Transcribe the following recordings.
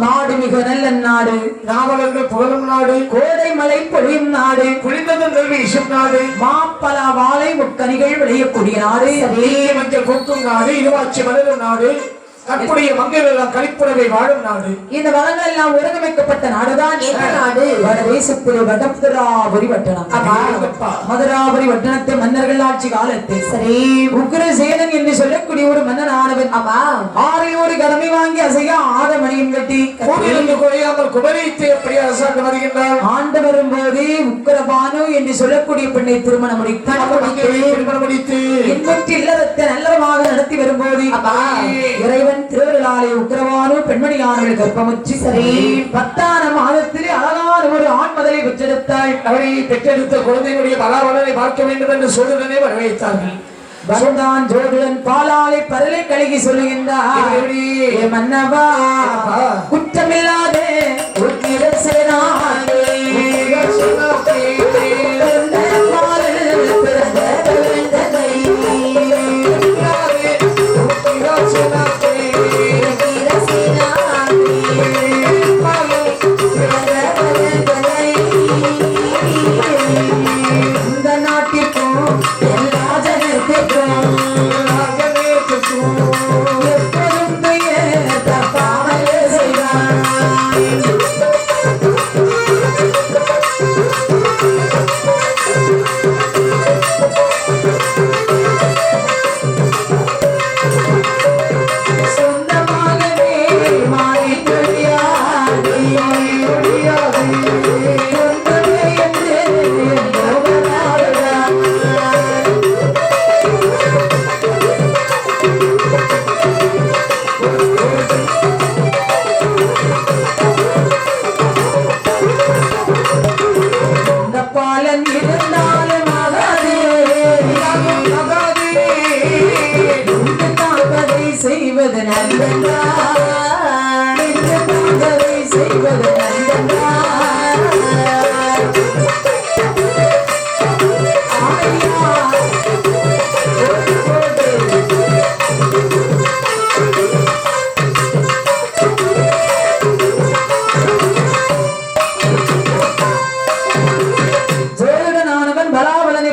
நாடு மிக நல்ல நாடு. நாவலர்கள் புகழும் நாடு. கோடை மழை பொழியும் நாடு. குளிர்ந்தது நல்வி இசும் நாடு. மாப்பலா வாழை முக்கணிகள் விளையக்கூடிய நாடு. மஞ்சள் கொக்கும் நாடு. இருவாட்சி மலரும் நாடு. தற்புடைய மங்கள் எல்லாம் கழிப்புறவை வாழும் நாடு. இந்த வளங்கள் எல்லாம் ஒருங்கமைக்கப்பட்ட நாடுதான் எந்த நாடு? வடதேசத்தில் வடமதுராபுரி வட்டணம். மதுராபுரி வட்டணத்தை மன்னர்கள் ஆட்சி காலத்தில் சரி உக்ரசேனன் என்று சொல்லக்கூடிய ஒரு மன்னன் ஆனவன் ஆமா ஆறில் ஒரு கடமை வாங்கி அசைய ஆதமணியும் கட்டி கூறியிருந்து குறையாமல் குமரித்து எப்படி அரசாங்கம் வருகின்றார். ஆண்டு வரும்போது உக்கரபானு என்று சொல்லக்கூடிய பெண்ணை திருமணம் அங்கே திருமணம் முடித்து. இன்புற்று இல்லறத்தை நல்லமாக நடத்தி வரும்போது ஆமா. இறைவன் திருவருளாலே உக்கிரவானு பெண்மணியானவள் கர்ப்பமுற்றி சரி பத்தான மாதத்திலே அழகான ஒரு ஆண் மதலை பெற்றெடுத்தாள் அவரை பெற்றெடுத்த குழந்தையினுடைய பலாவலனை பார்க்க வேண்டும் என்று சோதரனை வரவேற்றார்கள் வந்தான் ஜோதுடன் பாலாலை பரலை கழுகி சொல்லுகின்றார் மன்னவா? குற்றமில்லாதே உத்திரசேனானே. பிறந்த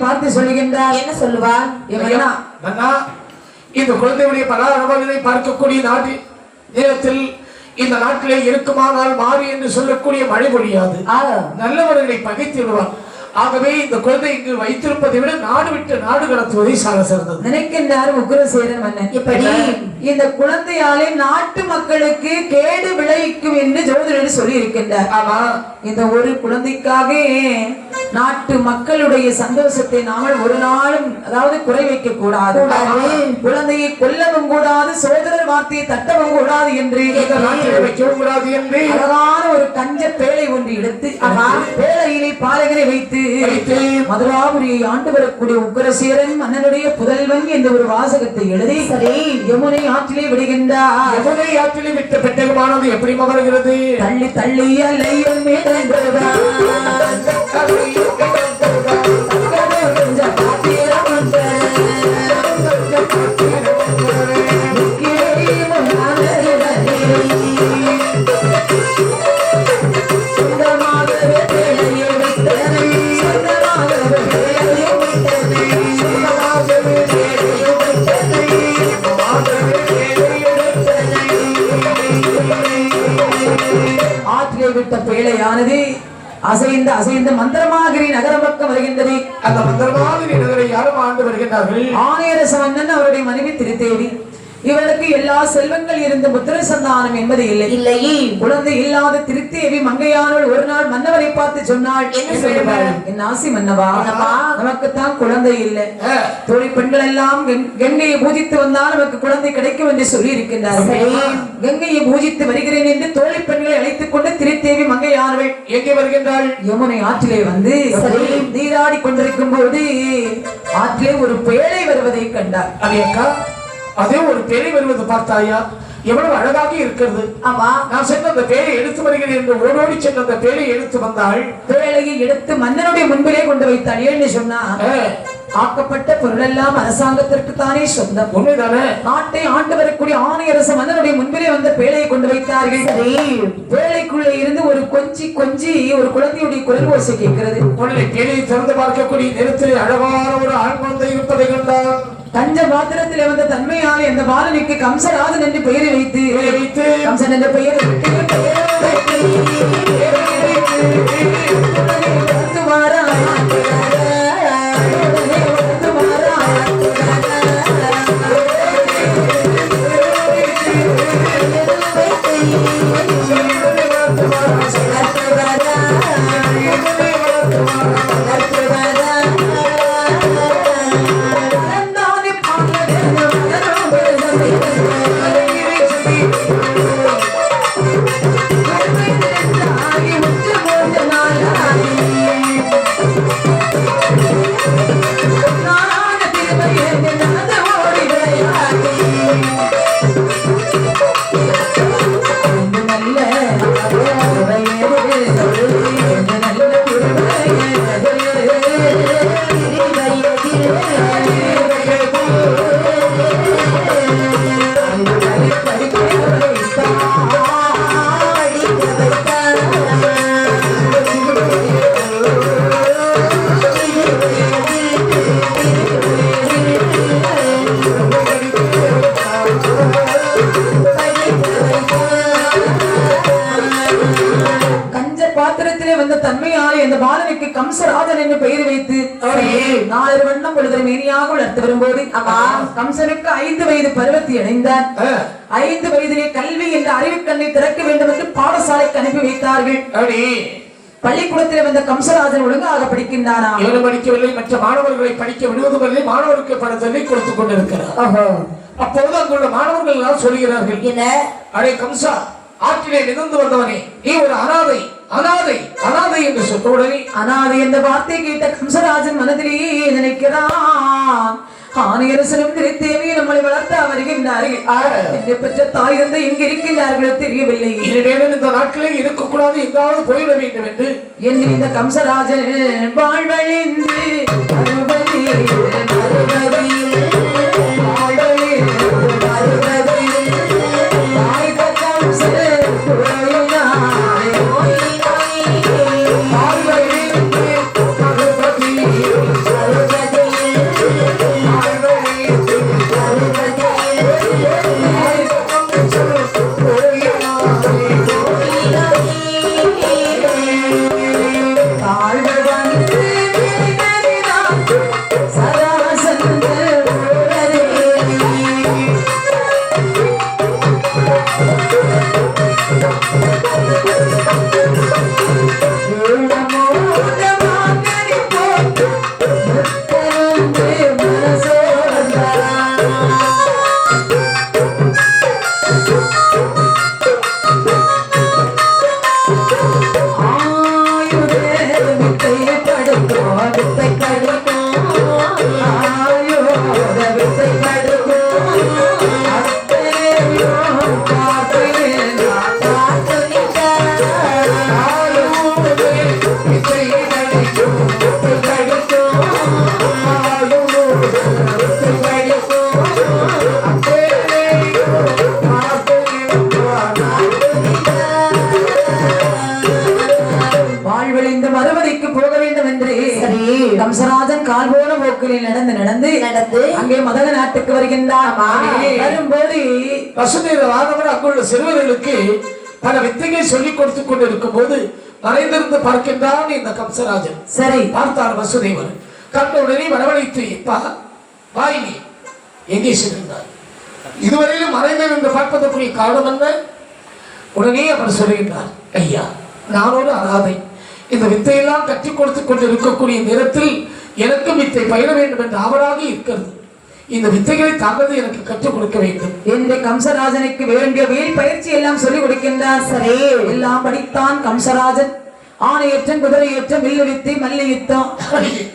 பார்த்து சொல்லுகின்றார். என்ன அண்ணா, இந்த குழந்தையுடைய பல அனுபவங்களை பார்க்கக்கூடிய நாட்டு நேரத்தில் இந்த நாட்டிலே இருக்குமானால் மாறி என்று சொல்லக்கூடிய மழை பொழியாது. நல்லவர்களை பகைத்து விடுவார் ஆகவே இந்த குழந்தை இங்கு வைத்திருப்பதை விட நாடு விட்டு நாடு கடத்துவதை சால சிறந்தது. நினைக்கின்றார் உக்ரசேரன் மன்னன். எப்படி? இந்த குழந்தையாலே நாட்டு மக்களுக்கு கேடு விளைவிக்கும் என்று ஜோதிடர் சொல்லி இருக்கின்றார் ஆமா. இந்த ஒரு குழந்தைக்காக நாட்டு மக்களுடைய சந்தோஷத்தை நாமல் ஒரு நாளும் அதாவது குறை வைக்க கூடாது. குழந்தையை கொல்லவும் கூடாது சோதரர் வார்த்தையை தட்டவும் கூடாது என்று வைக்கவும் கூடாது என்று அழகான ஒரு கஞ்ச பேழை ஒன்று எடுத்து பேழையிலே பாலகனை வைத்து மதுராபுரியை ஆண்டு வரக்கூடிய உக்கரசேரன் மன்னனுடைய புதல்வன் என்ற ஒரு வாசகத்தை எழுதி சரி. யமுனை ஆற்றிலே விடுகின்றார். யமுனை ஆற்றிலே விட்ட பெட்டகமானது எப்படி மகர்கிறது தள்ளி தள்ளி அலையும். கொஞ்சம் அசைந்து மந்திரமாகிரி நகரம் பக்கம் வருகின்றது. அந்த மந்திரமாகிரி நகரை யாரும் ஆண்டு வருகின்றார்கள். ஆணையரச அவருடைய மனைவி திருத்தேவி. இவளுக்கு எல்லா செல்வங்கள் இருந்த புத்திர சந்தானம் என்பது இல்லை. இல்லையே குழந்தை இல்லாத திருத்தேவி மங்கையானவள் ஒரு நாள் மன்னவரை பார்த்து சொன்னாள்? என் ஆசி மன்னவா? என்னம்மா? நமக்குத்தான் குழந்தை இல்லை. தோழி பெண்கள் எல்லாம் கங்- கங்கையை பூஜித்து வந்தால் நமக்கு குழந்தை கிடைக்கும் என்று சொல்லி இருக்கின்றார்கள் கங்கையை பூஜித்து வருகிறேன் என்று தோழி பெண்களை அழைத்துக் கொண்டு திருத்தேவி மங்கையானவள் எங்கே வருகின்றாள்? யமுனை ஆற்றிலே வந்து நீராடி கொண்டிருக்கும் போது ஆற்றிலே ஒரு பேழை வருவதை கண்டார் அது அக்கா அதே ஒரு பெரிய வருவது பார்த்தாயா? எவ்வளவு அழகாக இருக்கிறது. ஆமா. நான் சென்று அந்த பேரை எடுத்து வருகிறேன் என்று ஓடோடி சென்று அந்த பேரை எடுத்து வந்தாள். பேழையை எடுத்து மன்னனுடைய முன்பிலே கொண்டு வைத்தாள். ஏன்னு சொன்னா ஆக்கப்பட்ட பொருளெல்லாம் அரசாங்கத்திற்கு தானே சொந்தம். உண்மைதானே? நாட்டை ஆண்டு வரக்கூடிய ஆணையரசு மன்னனுடைய முன்பிலே வந்த பேழையை கொண்டு வைத்தார்கள். பேழைக்குள்ளே இருந்து ஒரு கொஞ்சி கொஞ்சி ஒரு குழந்தையுடைய குரல் ஓசை கேட்கிறது. பேரையை திறந்து பார்க்கக்கூடிய நேரத்தில் அழகான ஒரு ஆண் குழந்தை இருப்பதை கண்டான். கஞ்ச பாத்திரத்திலே வந்த தன்மையாலே அந்த பாலனுக்கு கம்சராஜன் என்று பெயரை வைத்து வைத்து கம்சன் என்ற பெயரை வைத்து, கம்சராஜன் என்று பெயர் வைத்து நாலு வண்ணம் பொழுது மேனியாக வளர்த்து வரும்போது கம்சனுக்கு ஐந்து வயது பருவத்தை அடைந்தான் ஆ, ஐந்து வயதிலே கல்வி என்ற அறிவு கண்ணை திறக்க வேண்டும் என்று பாடசாலைக்கு அனுப்பி வைத்தார்கள். பள்ளிக்கூடத்திலே வந்த கம்சராஜன் ஒழுங்காக படிக்கின்றானா? இவரு படிக்கவில்லை மற்ற மாணவர்களை படிக்க விடுவதுமில்லை மாணவருக்கு பல தொல்லை கொடுத்துக் கொண்டிருக்கிறார். அப்போது அங்குள்ள மாணவர்கள் எல்லாம் சொல்கிறார்கள் என்ன? அடே கம்சா ஆற்றிலே மிதந்து வந்தவனே நீ ஒரு அனாதை அனாதை அனாதை என்று சொன்ன உடனே அனாதை என்ற வார்த்தை கேட்ட கம்சராஜன் மனதிலேயே நினைக்கிறான். ஆணையரசனும் திருத்தேவி நம்மளை வளர்த்த வருகின்றார்கள் என்னை பெற்ற தாய் தந்தை எங்க இருக்கின்றார்களோ தெரியவில்லை. இனிமேலும் இந்த நாட்டிலே இருக்கக்கூடாது எங்காவது போயிட வேண்டும் என்று. என்று இந்த கம்சராஜன் வாழ்வழிந்து ஊழமோட வருகின்றார் வரும்போது வசுதேவ ராகவன் அங்குள்ள சிறுவர்களுக்கு பல வித்தைகளை சொல்லிக் கொடுத்துக் கொண்டிருக்கும் போது மறைந்திருந்து பார்க்கின்றான் இந்த கம்சராஜன். சரி. பார்த்தார் வசுதேவர் கண்ட உடனே வரவழைத்து இப்பா வாய் நீ எங்கே சென்றார் இதுவரையிலும் மறைந்தேன் என்று பார்ப்பதற்குரிய காரணம் என்ன? உடனே அவர் சொல்லுகின்றார் ஐயா நான் ஒரு அனாதை. இந்த வித்தையெல்லாம் கற்றுக் கொடுத்துக் கொண்டு இருக்கக்கூடிய நேரத்தில் எனக்கும் வித்தை பயிர வேண்டும் என்று ஆவலாக இருக்கிறது. இந்த வித்தைகளை தாங்கள் எனக்கு கற்றுக் கொடுக்க வேண்டும். என்று கம்சராஜனுக்கு வேண்டிய வீல் பயிற்சி எல்லாம் சொல்லிக் கொடுக்கின்றார் சரி. எல்லாம் படித்தான் கம்சராஜன். ஆணையற்றம் குதிரையற்றம் வில்லு வித்தை மல்ல யுத்தம்.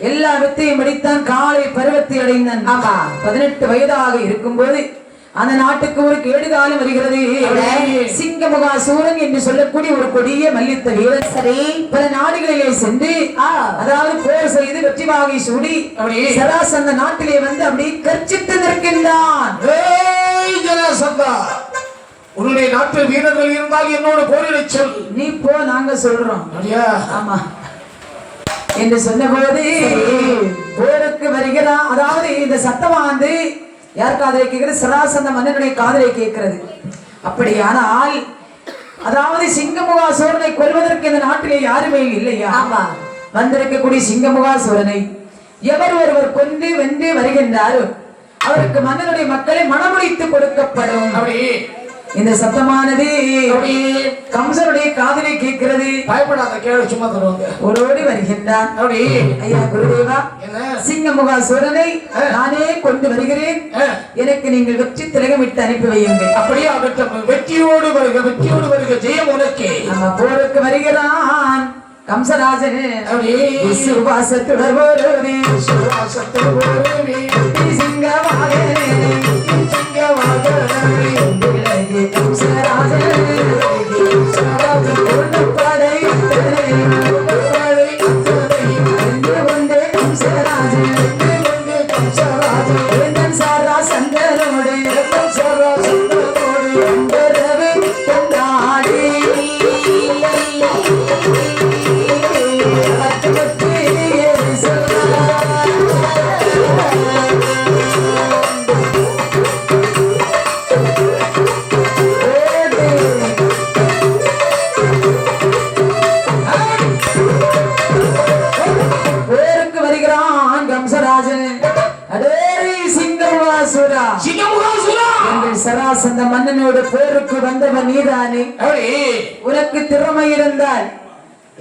எல்லா வித்தையும் படித்தான் காலை பருவத்தை அடைந்தான். ஆமா. பதினெட்டு வயதாக இருக்கும்போது அந்த நாட்டுக்கு ஒரு கேடுகாலம் வருகிறது. சிங்கமுகா சூரன் என்று சொல்லக்கூடிய ஒரு கொடிய மல்யுத்த வீரர் சரி. பல நாடுகளிலே சென்று. அதாவது போர் செய்து வெற்றி வாகை சூடி அப்படி. சராசந்த நாட்டிலே வந்து அப்படி கர்ச்சித்து நிற்கின்றான். உன்னுடைய நாட்டு வீரர்கள் இருந்தால் என்னோடு போரிடச் சொல். நீ போ நாங்க சொல்றோம். ஆமா. என்று சொன்னபோது போருக்கு வருகிறான் அதாவது இந்த சத்தமானது யார் காதலை கேட்கிறது? சராசந்த மன்னனுடைய காதலை கேட்கிறது. அப்படியானால் அதாவது சிங்கமுகா சோழனை கொல்வதற்கு இந்த நாட்டிலே யாருமே இல்லையா? ஆமா. வந்திருக்கக்கூடிய சிங்கமுகா சோழனை. எவர் ஒருவர் கொண்டு வென்று வருகின்றாரோ அவருக்கு மன்னனுடைய மக்களை மனமுடித்து கொடுக்கப்படும். அப்படி. இந்த சத்தமானது கம்சனுடைய காதலை கேட்கிறது. பயப்படாத கேளு சும்மா தருவாங்க ஓடோடி வருகின்றான். ஐயா குருதேவா என்ன? சிங்கமுகா சூரனை நானே கொண்டு வருகிறேன். எனக்கு நீங்கள் வெற்றி திலகமிட்டு அனுப்பி வையுங்கள். அப்படியே ஆகட்டும் வெற்றியோடு வருக வெற்றியோடு வருக ஜெயம் உனக்கே. நம்ம போருக்கு வருகிறான் கம்சராஜன். அப்படி சுபாசத்துடன் வருவே சிங்கமாக it comes to மன்னனோடு போருக்கு வந்தவன் நீதானே? உனக்கு திறமை இருந்தால்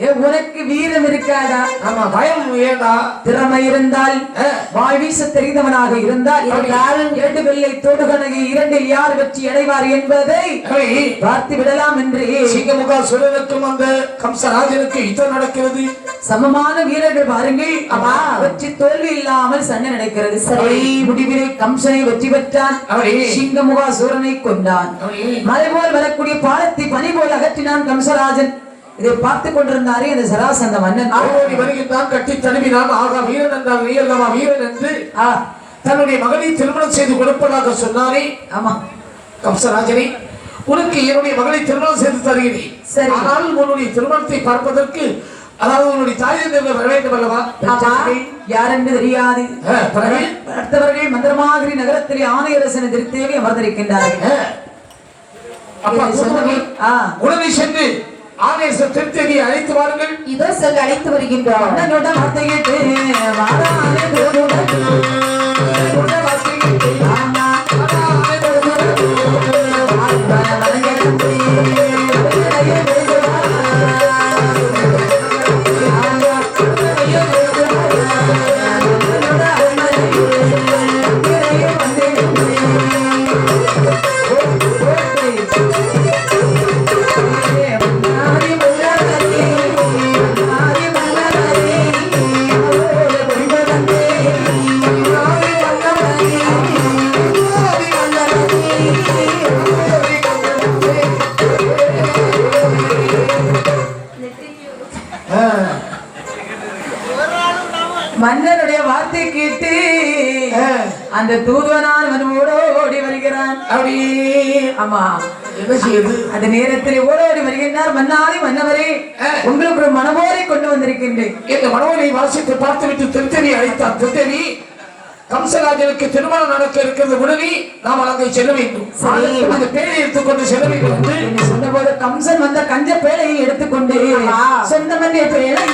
ஏ உனக்கு வீரம் இருக்காதா? ஆமா பயம் ஏண்டா? திறமை இருந்தால். வாய் வீச தெரிந்தவனாக இருந்தால் இரண்டு வெள்ளை தோடுகணகி இரண்டில் யார் வெற்றி அடைவார் என்பதை பார்த்து விடலாம் என்று. சிங்கமுகாசுரனுக்கும் அந்த கம்சராஜனுக்கு யுத்தம் நடக்கிறது. சமமான வீரர்கள் பாருங்கள். ஆமா வெற்றி தோல்வி இல்லாமல் சண்டை நடக்கிறது. சரி. முடிவிலே கம்சனை வெற்றி பெற்றான். சிங்கமுகா சூரனை கொண்டான் அப்படி மலை போல் வரக்கூடிய பாலத்தை பனி போல் அகற்றினான் கம்சராஜன். இதை பார்த்து கொண்டிருந்தாரே அந்த சராசந்த மன்னன். ஓடி வருகின்றான் கட்டி தழுவினான். ஆகா வீரன் என்றால் நீ அல்லவா வீரன் என்று தன்னுடைய மகனை திருமணம் செய்து கொடுப்பதாக சொன்னாரே. ஆமா. கம்சராஜனை உனக்கு என்னுடைய மகளை திருமணம் செய்து தருகிறேன். சரி. ஆனால் உன்னுடைய திருமணத்தை பார்ப்பதற்கு அதாவது உன்னுடைய தாய் தந்தையர்கள் வர வேண்டும் அல்லவா பெற்றவர்கள் யாரென்று தெரியாது? அடுத்தவர்கள் மந்திரமாதிரி நகரத்திலே ஆணையரசன திருத்தேவி அமர்ந்திருக்கின்றார்கள். உடனே சென்று ஆனேச திருத்தேவியை அழைத்து வாருங்கள். இதோ சென்று அழைத்து வருகின்றோம் அண்ணனோட வார்த்தை கேட்டு அந்த தூதுவனான் அவனோடு ஓடி வருகிறான். அப்படி ஆமா அந்த நேரத்தில் ஓடோடி வருகின்றார் மன்னாதி மன்னவரே. உங்களுக்கு ஒரு மனமோரை கொண்டு வந்திருக்கின்றேன். இந்த மனோரை வாசித்து பார்த்துவிட்டு திருத்தேவி அழைத்தார். திருத்தேவி கம்சராஜனுக்கு திருமணம் நடக்க இருக்கிறது உடனே நாம் அங்கே செல்ல வேண்டும். அந்த பேரை எடுத்துக்கொண்டு செல்ல வேண்டும் என்று. சொன்னபோது கம்சன் வந்த கஞ்ச பேழையை எடுத்துக்கொண்டு. சொந்தமன்றே பேழை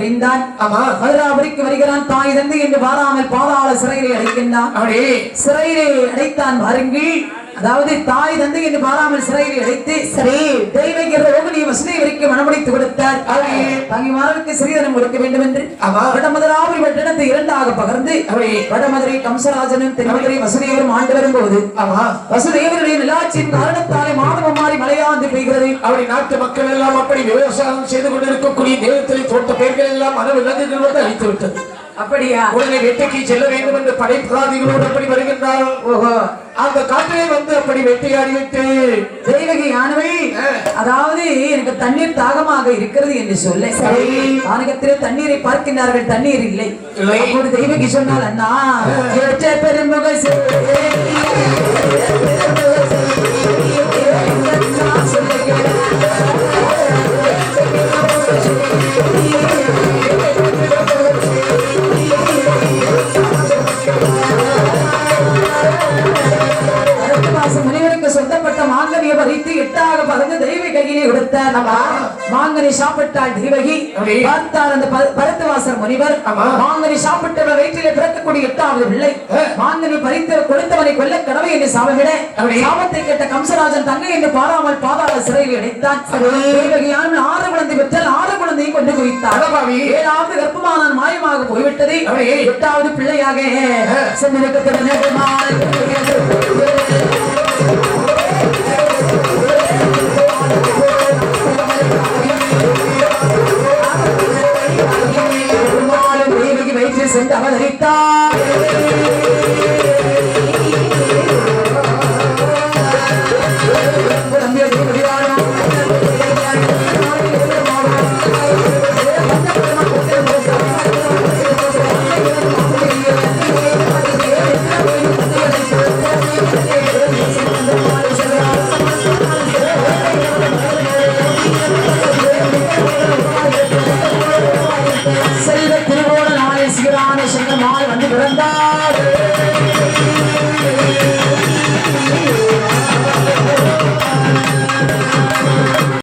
அறிந்தான் ஆமா மதுராபுரிக்கு வருகிறான் தாய் தந்தை என்று வாராமல் பாதாள சிறையிலே அடைக்கின்றான். சிறையிலே அடைத்தான் பாருங்கள் அதாவது தாய் தந்தை என்று பாராமல் சிறையிலே அடைத்து சரி தெய்வகிய ரோகிணி வசுதேவருக்கு மணமுடித்து கொடுத்தார். தங்கிமாரனுக்கு சிறிதனம் கொடுக்க வேண்டும் என்று ஆமா. வடமதுராபுரி பட்டணத்தை இரண்டாக பகர்ந்து வடமதுரை கம்சராஜனும் தென்மதுரை வசுதேவரும் ஆண்டு வரும்போது வசுதேவருடைய நிலாட்சியின் காரணத்தாலே மாதவம் மாறி மலையாந்து பெய்கிறது. அப்படி நாட்டு மக்கள் எல்லாம் அப்படி விவசாயம் செய்து கொண்டிருக்கக்கூடிய நேரத்தில் தோட்ட பெயர்கள் எல்லாம் மன விலங்குகள் வந்து அழித்து விட்டது. அப்படியா? உடனே வேட்டைக்கு செல்ல வேண்டும் என்று படைப்பிராதிகளோடு அப்படி வருகின்றார். ஓஹோ. அந்த காட்டிலே வந்து அப்படி வேட்டையாடி விட்டு தெய்வகி ஆனவை அதாவது எனக்கு தண்ணீர் தாகமாக இருக்கிறது என்று சொல்ல சரி. வானகத்திலே தண்ணீரை பார்க்கின்றார்கள் தண்ணீர் இல்லை. அப்போது தெய்வகி சொன்னால் அண்ணா பெருமுக மாங்கனி சாப்பிட்டாள் தெய்வகி அப்படி. பார்த்தார் அந்த பரத்துவாசர் முனிவர். மாங்கனி சாப்பிட்டவர் வயிற்றிலே பிறக்கக்கூடிய எட்டாவது பிள்ளை. மாங்கனி பறித்து கொடுத்தவனை கொல்ல கடவை என்று சாபமிட. சாபத்தை கேட்ட கம்சராஜன் தங்கை என்று பாராமல் பாதாள சிறையில் அடைத்தான் தேவகியான ஆறு குழந்தை பெற்றால் ஆறு குழந்தையை கொண்டு குவித்தார். ஏழாவது கர்ப்பமானான் மாயமாக போய்விட்டது. எட்டாவது பிள்ளையாக. சென்றிருக்க சென்று அவதரித்தார்